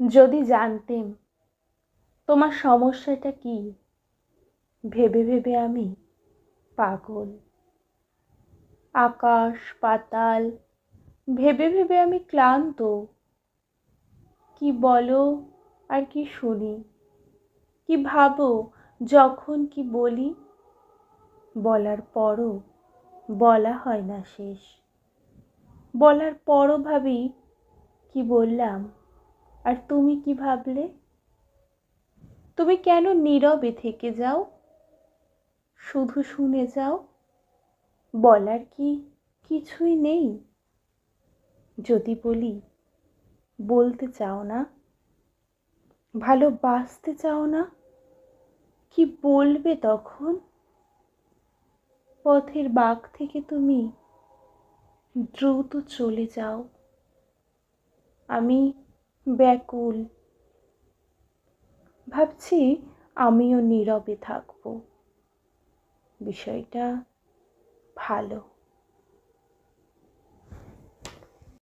যদি জানতেম তোমার সমস্যাটা কি? ভেবে ভেবে আমি পাগল। আকাশ, পাতাল, ভেবে ভেবে আমি ক্লান্ত। কি বলো আর কি শুনি? কি ভাবো, যখন কি বলি? বলার পরও বলা হয় না শেষ। বলার পরও ভাবি, কি বললাম? আর তুমি কি ভাবলে? তুমি কেন নীরবে থেকে যাও? শুধু শুনে যাও। বলার কি কিছুই নেই? যদি বলি, বলতে চাও না। ভালোবাসতে চাও না? কি বলবে তখন? পথের বাঘ থেকে তুমি দ্রুত চলে যাও। আমি ব্যাকুল। ভাবছি আমিও নীরবে থাকব। বিষয়টা ভালো।